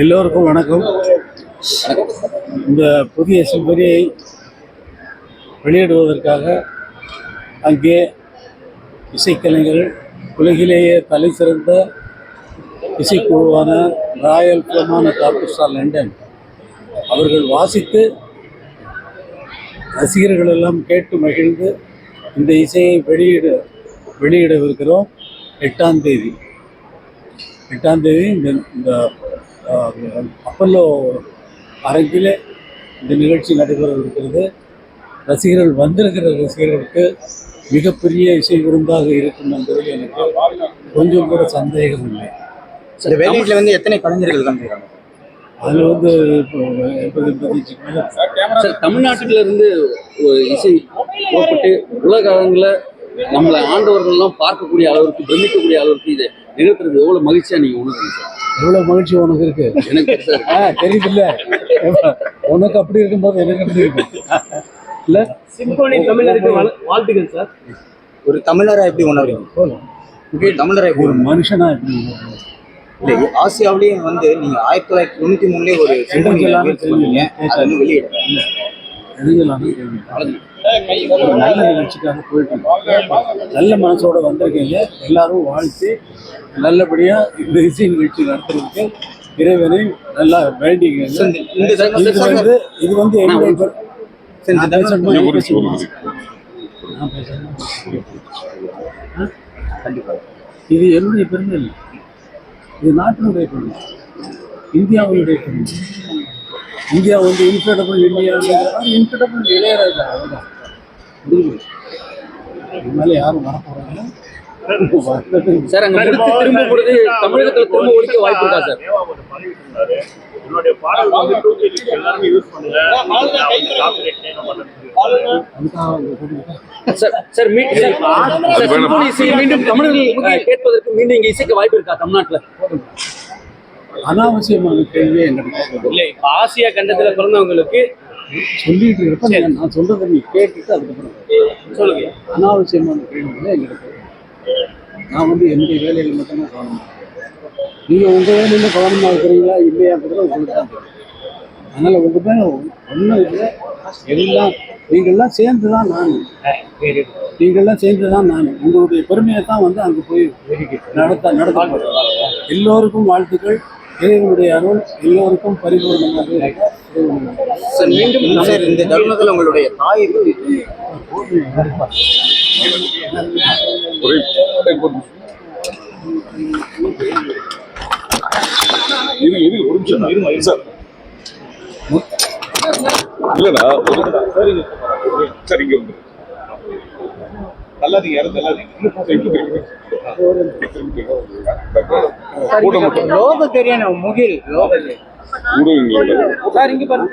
எல்லோருக்கும் வணக்கம். இந்த புதிய சிம்பரியை வெளியிடுவதற்காக அங்கே இசைக்கலைஞர்கள் உலகிலேயே தலை சிறந்த இசைக்குழுவான ராயல் பிரமான ஆர்கெஸ்ட்ரா லண்டன் அவர்கள் வாசித்து ரசிகர்கள் எல்லாம் கேட்டு மகிழ்ந்து இந்த இசையை வெளியிட வெளியிடவிருக்கிறோம். எட்டாம் தேதி. எட்டாம் தேதி இந்த இந்த அப்பல்லோ அரங்கில் இந்த நிகழ்ச்சி நடைபெற இருக்கிறது ரசிகர்கள் வந்திருக்கிற ரசிகர்களுக்கு மிகப்பெரிய இசை விருந்தாக இருக்கும் என்பதில் எனக்கு கொஞ்சம் கூட சந்தேகம் இல்லை. இந்த வேலையில வந்து எத்தனை கலைஞர்கள் கலந்துக்கிறாங்க அதில் வந்து சார் தமிழ்நாட்டில இருந்து இசை புறப்பட்டு உலக அளவில் நம்மளை ஆண்டவர்கள்லாம் பார்க்கக்கூடிய அளவுக்கு பிரமிக்கக்கூடிய அளவுக்கு இதை நிகழ்த்துறது எவ்வளவு மகிழ்ச்சியா நீங்க உணர்றீங்க சார்? எவ்வளோ மகிழ்ச்சி உனக்கு இருக்கு? எனக்கு இருக்கு. ஆ தெரியுதுல்ல. உனக்கு அப்படி இருக்கும்போது எனக்கு அப்படி இருக்கும் இல்லை? சிம்போனி தமிழருக்கு வாழ்- வாழ்த்துக்கள் சார். ஒரு தமிழரா எப்படி உணர்றீங்க? போதும். ஒரு எப்படி? மனுஷனா எப்படி? இல்லை ஆசியாவிலேயே வந்து நீங்க ஆயிரத்தி தொள்ளாயிரத்தி தொண்ணூத்தி மூணுலயே ஒரு சிம்பொனி எல்லாமே ஒரு நல்ல நிகழ்ச்சிக்காக போயிட்டு இருக்கோம். நல்ல மனசோட வந்திருக்கீங்க. எல்லாரும் வாழ்த்து. நல்லபடியா இந்த இசை நிகழ்ச்சி நடத்துறதுக்கு இறைவனை நல்லா இது தருணத்துல வந்து இது வந்து? கண்டிப்பா. இது என்னுடைய பெருமை இது நாட்டினுடைய பெருமை. இந்தியாவுடைய பெருமை. இந்தியா வந்து இன்கிரெடபிள் இந்தியா இன்கிரெடபிள் இளையராஜா அவ்வளோதான் முடிவு இது மேலே யாரும் வரப்போறாங்க சார் அங்க திரும்பும் பொழுது தமிழகத்துல திரும்ப ஒழிக்க வாய்ப்பு இருக்கா சார்? சார் மீண்டும் தமிழர்கள் கேட்பதற்கு மீண்டும் இங்க இசைக்க வாய்ப்பு இருக்கா தமிழ்நாட்டுல? அனாவசியமான கேள்வியே என்கிட்ட இல்லை இப்போ ஆசியா கண்டத்துல பிறந்தவங்களுக்கு சொல்லிட்டு இருப்ப நீ- நான் சொல்றதை நீ கேட்டுட்டு அதுக்கப்புறம் சொல்லுங்க. அனாவசியமான கேள்விகளை கேட்கணும். நான் வந்து என்னுடைய வேலையில் மட்டும்தான் கவனமாக நீங்கள் உங்கள் வேலையில் கவனமாக இருக்கிறீங்களா இல்லையாங்கிறத உங்களுக்கு தான் தெரியும் அதனால் உங்கள் மேலே ஒன்றும் இல்லை. எல்லாம் நீங்கள்லாம் சேர்ந்து தான் நான் நீங்கள்லாம் சேர்ந்து தான் நான் உங்களுடைய பெருமையை தான் வந்து அங்கே போய் நடத்த நடத்த எல்லோருக்கும் வாழ்த்துக்கள். இறைவனுடைய அருள் எல்லோருக்கும் பரிபூர்ணமாக இருக்க மீண்டும் சார் இந்த தருணத்துல உங்களுடைய தாய் எப்படி இரு இரு ஒரு நிமிஷம் இரு சார் இல்லடா சரிங்க சரிங்க வந்து நல்லாதீங்க யாரும் நல்லாதீங்க கூட மட்டும். லோக தெரியணும் முகில் ஊடகங்களோட சார் இங்க பாருங்க.